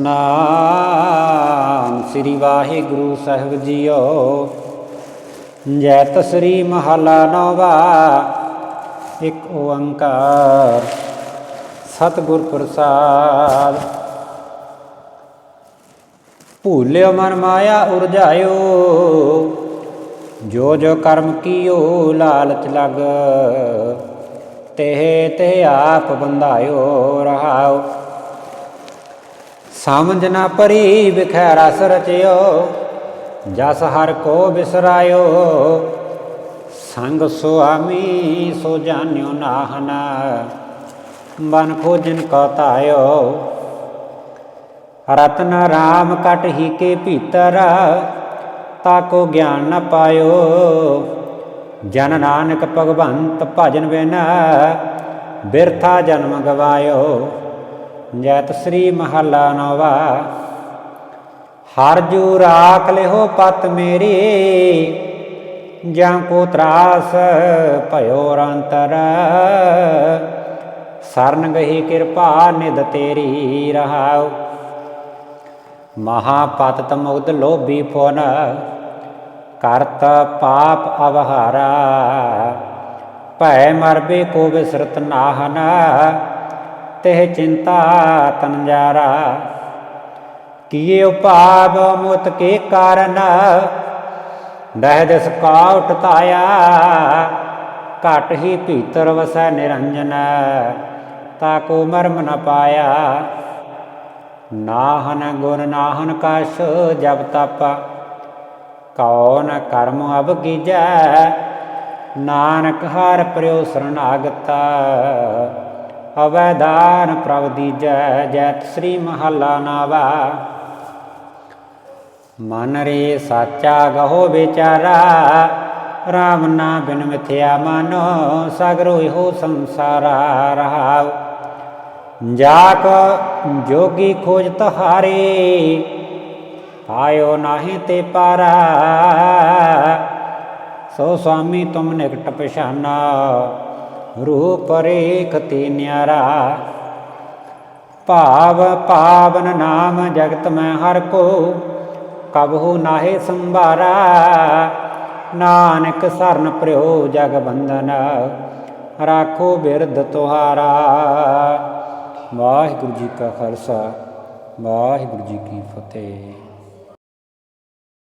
ਨਾਮ ਸ੍ਰੀ ਵਾਹਿਗੁਰੂ ਸਾਹਿਬ ਜੀਓ। ਜੈਤ ਸ੍ਰੀ ਮਹਲਾ ਨੋਵਾ। ਇੱਕ ਓੰਕਾਰ ਸਤਿਗੁਰ ਪ੍ਰਸਾਦ। ਭੂਲਿਓ ਮਨ ਮਾਇਆ ਉਰਜਾਇਓ। ਜੋ ਜੋ ਕਰਮ ਕੀਓ ਲਾਲਚ ਲਗ। ਤੇ ਤੇ ਆਪ ਬੰਧਾਇਓ ਰਹਾਓ। ਸਮਝ ਨਾ ਪਰੀ ਵਿਖੈ ਰਸ ਰਚਿਓ, ਜਸ ਹਰ ਕੋ ਬਿਸਰਾਇਓ। ਸੰਗ ਸੁਆਮੀ, ਸੋ ਜਾਣਿਓ ਨਾਹਨ, ਮਨ ਖੋਜਨ ਕੋ ਤਾਇਓ ਰਤਨ ਰਾਮ ਕਟ ਹੀ ਕੇ ਭੀਤਰ ਤਾਕੋ ਗਿਆਨ ਨ ਪਾਇਓ। ਜਨ ਨਾਨਕ ਭਗਵੰਤ ਭਜਨ ਬਿਨ ਬਿਰਥਾ ਜਨਮ ਗਵਾਇਓ। ਜੈਤ ਸ੍ਰੀ ਮਹੱਲਾ ਨਵਾ। ਹਰ ਜੂ ਰਾਖ ਲਿਓ ਪਤ ਮੇਰੀ, ਜਾਂ ਕੋ ਤਰਾਸ ਭਇਓ ਰੰਤਰ। ਸਰਨ ਗਹੀ ਕਿਰਪਾ ਨਿਦ ਤੇਰੀ ਰਹਾਉ। ਮਹਾਪਤਤ ਮੁਗਧ ਲੋਭੀ ਫੋਨ ਕਰਤ ਪਾਪ ਅਵਹਾਰਾ। ਭੈ ਮਰਬੇ ਕੋ ਬਿਸਰਤ ਨਾਹਨ ਤਹਿ ਚਿੰਤਾ ਤਨਜਾਰਾ ਕੀਏ ਉਪਾਪ ਮੁਤ ਕੇ ਕਾਰਨ? ਦਹਿ ਦਿਸ ਕਾਉਟ ਤਾਇਆ ਘਟ ਹੀ ਭੀਤਰ ਵਸੈ ਨਿਰੰਜਨ, ਤਾ ਕੋ ਮਰਮ ਨ ਪਾਇਆ। ਨਾਹਨ ਗੁਣ ਨਾਹਨ ਕਛ ਜਬ ਤਪ, ਕੌਣ ਕਰਮ ਅਬ ਕੀਜੈ? ਨਾਨਕ ਹਰ ਪ੍ਰਿਉ ਸਰਨਾਗਤਾ ਅਵੈਦਾਨ ਪ੍ਰਭ ਦੀਜੈ, ਜੈਤ ਸ੍ਰੀ ਮਹੱਲਾ ਨਾਵਾ। ਮਨ ਰੇ ਸਾਚਾ ਗਹੋ ਵਿਚਾਰਾ, ਰਾਮ ਨਾ ਬਿਨ ਮਿਥਿਆ ਮਾਨੋ, ਸਗਰੋ ਇਹੋ ਸੰਸਾਰਾ ਰਹਾਉ। ਜਾਕ ਜੋਗੀ ਖੋਜ ਤਹਾਰੇ, ਪਾਇਓ ਨਾਹੀ ਤੇ ਪਾਰਾ। ਸੋ ਸੁਆਮੀ ਤੁਮ ਨਿਕਟ ਪਛਾਨਾ। ਰੂਪ ਰੇਖ ਤੇ ਨਿਆਰਾ। ਭਾਵ ਪਾਵਨ ਨਾਮ ਜਗਤ ਮੈਂ ਹਰ ਕੋ, ਕਬਹੂ ਨਾਹੇ ਸੰਭਾਰਾ। ਨਾਨਕ ਸਰਨ ਪ੍ਰਿਓ ਜਗ ਬੰਧਨ, ਰਾਖੋ ਬਿਰਧ ਤੁਹਾਰਾ। ਵਾਹਿਗੁਰੂ ਜੀ ਕਾ ਖਾਲਸਾ, ਵਾਹਿਗੁਰੂ ਜੀ ਕੀ ਫਤਿਹ।